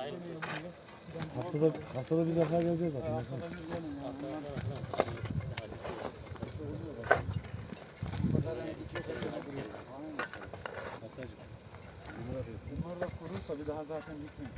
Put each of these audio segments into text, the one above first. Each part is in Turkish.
Haftada, haftada bir defa geleceğiz zaten. Bunlar da kurursa bir daha zaten bitmiyor.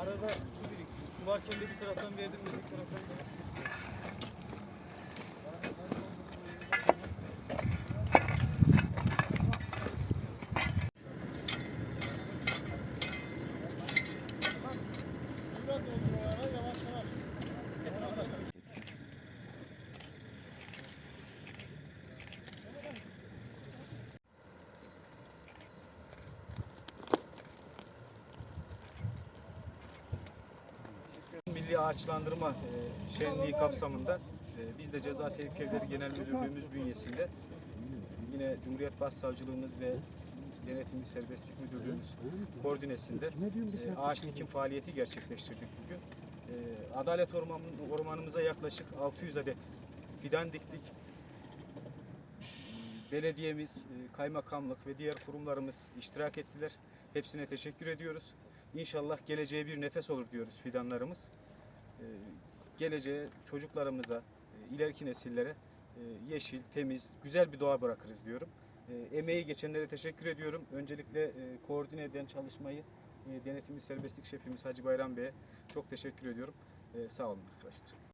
Arada su biriksin. Su varken de bir taraftan verdim de Milli Ağaçlandırma e, Şenliği kapsamında e, biz de Ceza Tevkifleri Genel Müdürlüğümüz bünyesinde yine Cumhuriyet Başsavcılığımız ve Denetimli Serbestlik Müdürlüğümüz koordinesinde e, ağaç dikim faaliyeti gerçekleştirdik bugün. Adalet Orman, Ormanımıza yaklaşık 600 adet fidan diktik. Belediyemiz, kaymakamlık ve diğer kurumlarımız iştirak ettiler. Hepsine teşekkür ediyoruz. İnşallah geleceğe bir nefes olur diyoruz fidanlarımız. E, Geleceğe çocuklarımıza, e, ileriki nesillere e, yeşil, temiz, güzel bir doğa bırakırız diyorum. Emeği geçenlere teşekkür ediyorum. Öncelikle koordine eden çalışmayı denetimli serbestlik şefimiz Hacı Bayram Bey'e çok teşekkür ediyorum. Sağ olun arkadaşlar.